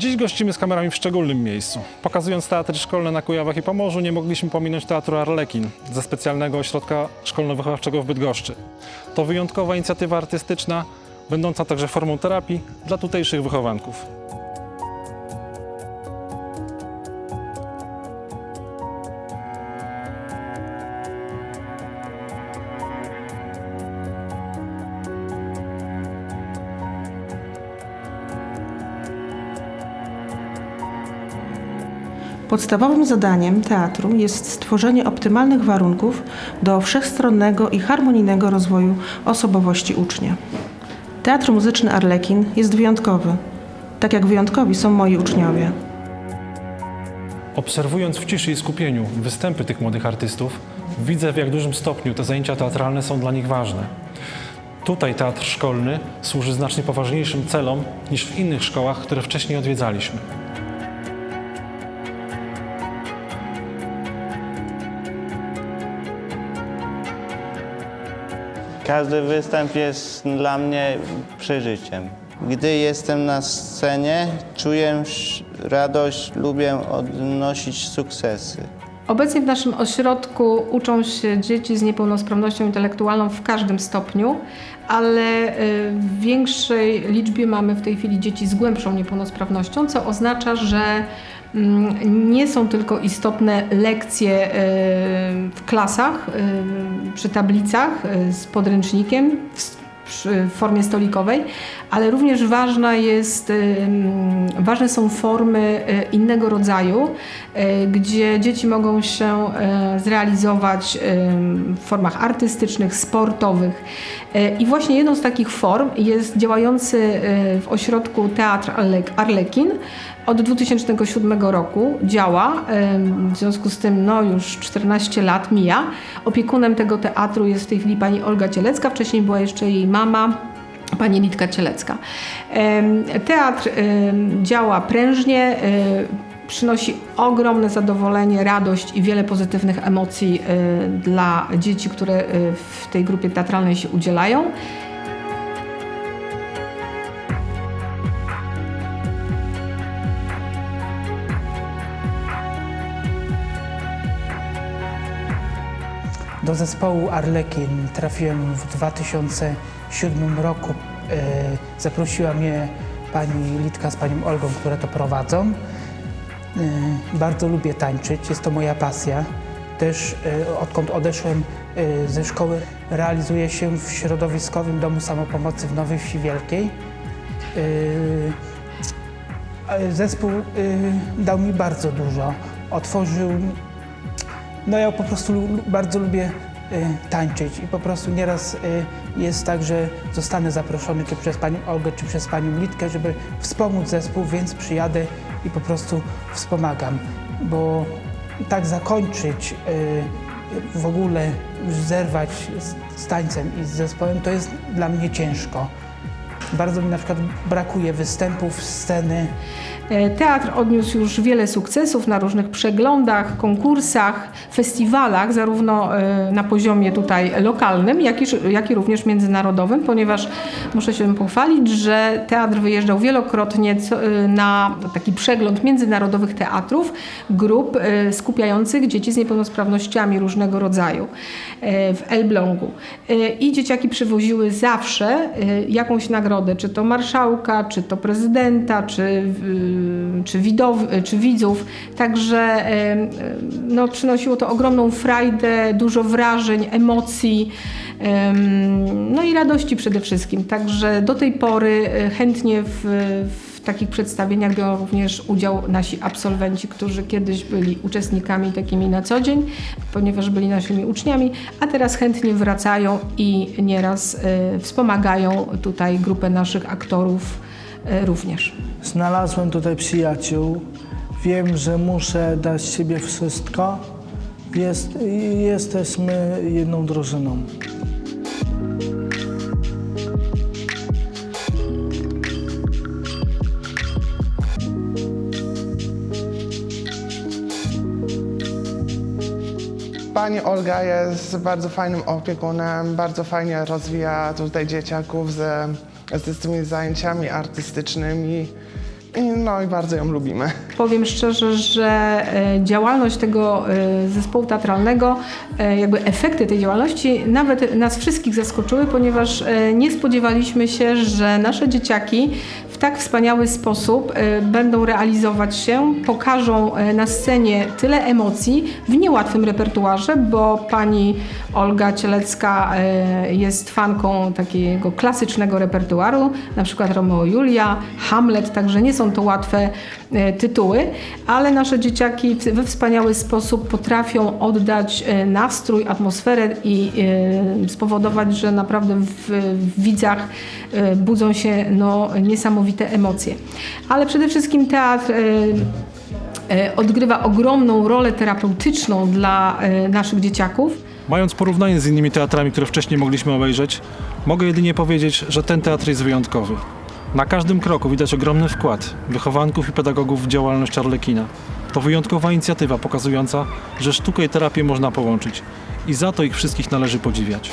Dziś gościmy z kamerami w szczególnym miejscu. Pokazując teatry szkolne na Kujawach i Pomorzu, nie mogliśmy pominąć Teatru Arlekin ze specjalnego ośrodka szkolno-wychowawczego w Bydgoszczy. To wyjątkowa inicjatywa artystyczna, będąca także formą terapii dla tutejszych wychowanków. Podstawowym zadaniem teatru jest stworzenie optymalnych warunków do wszechstronnego i harmonijnego rozwoju osobowości ucznia. Teatr muzyczny Arlekin jest wyjątkowy, tak jak wyjątkowi są moi uczniowie. Obserwując w ciszy i skupieniu występy tych młodych artystów, widzę w jak dużym stopniu te zajęcia teatralne są dla nich ważne. Tutaj teatr szkolny służy znacznie poważniejszym celom niż w innych szkołach, które wcześniej odwiedzaliśmy. Każdy występ jest dla mnie przeżyciem. Gdy jestem na scenie, czuję radość, lubię odnosić sukcesy. Obecnie w naszym ośrodku uczą się dzieci z niepełnosprawnością intelektualną w każdym stopniu, ale y, w większej liczbie mamy w tej chwili dzieci z głębszą niepełnosprawnością, co oznacza, że nie są tylko istotne lekcje y, w klasach, y, przy tablicach y, z podręcznikiem, w formie stolikowej, ale również ważna jest, ważne są formy innego rodzaju, gdzie dzieci mogą się zrealizować w formach artystycznych, sportowych. Y, I właśnie jedną z takich form jest działający y, w ośrodku Teatr Arlek- Arlekin. Od 2007 roku działa, ym, w związku z tym no już 14 lat mija. Opiekunem tego teatru jest w tej chwili pani Olga Cielecka, wcześniej była jeszcze jej mama, pani Litka Cielecka. Teatr działa prężnie, e, przynosi ogromne zadowolenie, radość i wiele pozytywnych emocji e, dla dzieci, które e, w tej grupie teatralnej się udzielają. Do zespołu Arlekin trafiłem w 2007 roku. E, Zaprosiła mnie pani Litka z panią Olgą, które to prowadzą. E, Bardzo lubię tańczyć, jest to moja pasja. Też e, odkąd odeszłem e, ze szkoły, realizuję się w środowiskowym domu samopomocy w Nowej Wsi Wielkiej. Zespół dał mi bardzo dużo. Otworzył no ja po prostu bardzo lubię y, tańczyć i po prostu nieraz y, jest tak, że zostanę zaproszony czy przez panią Olgę, czy przez panią Litkę, żeby wspomóc zespół, więc przyjadę i po prostu wspomagam, bo tak zakończyć y, w ogóle zerwać z tańcem i z zespołem, to jest dla mnie ciężko. Bardzo mi na przykład brakuje występów, sceny, E, Teatr odniósł już wiele sukcesów na różnych przeglądach, konkursach, festiwalach, zarówno e, na poziomie tutaj lokalnym, jak i, jak i również międzynarodowym, ponieważ muszę się pochwalić, że teatr wyjeżdżał wielokrotnie e, na taki przegląd międzynarodowych teatrów, grup skupiających dzieci z niepełnosprawnościami różnego rodzaju w Elblągu. I dzieciaki przywoziły zawsze jakąś nagrodę, czy to marszałka, czy to prezydenta, czy, czy, widow, czy widzów. Także no, przynosiło to ogromną frajdę, dużo wrażeń, emocji. em, No i radości przede wszystkim. Także do tej pory e, chętnie w, w takich przedstawieniach biorą również udział nasi absolwenci, którzy kiedyś byli uczestnikami takimi na co dzień, ponieważ byli naszymi uczniami, a teraz chętnie wracają i nieraz e, wspomagają tutaj grupę naszych aktorów e, również. Znalazłem tutaj przyjaciół. Wiem, że muszę dać siebie wszystko. Jest, jesteśmy jedną drużyną. Pani Olga jest bardzo fajnym opiekunem, bardzo fajnie rozwija tutaj dzieciaków ze, z tymi zajęciami artystycznymi I, no i bardzo ją lubimy. Powiem szczerze, że e, działalność tego e, zespołu teatralnego, e, jakby efekty tej działalności nawet nas wszystkich zaskoczyły, ponieważ nie spodziewaliśmy się, że nasze dzieciaki tak wspaniały sposób e, będą realizować się, pokażą e, na scenie tyle emocji w niełatwym repertuarze, bo pani Olga Cielecka e, jest fanką takiego klasycznego repertuaru, na przykład Romeo i Julia, Hamlet, także nie są to łatwe tytuły, ale nasze dzieciaki we wspaniały sposób potrafią oddać nastrój, atmosferę i spowodować, że naprawdę w, widzach budzą się no, niesamowite emocje. Ale przede wszystkim teatr e, e, odgrywa ogromną rolę terapeutyczną dla e, naszych dzieciaków. Mając porównanie z innymi teatrami, które wcześniej mogliśmy obejrzeć, mogę jedynie powiedzieć, że ten teatr jest wyjątkowy. Na każdym kroku widać ogromny wkład wychowanków i pedagogów w działalność Arlekina. To wyjątkowa inicjatywa pokazująca, że sztukę i terapię można połączyć i za to ich wszystkich należy podziwiać.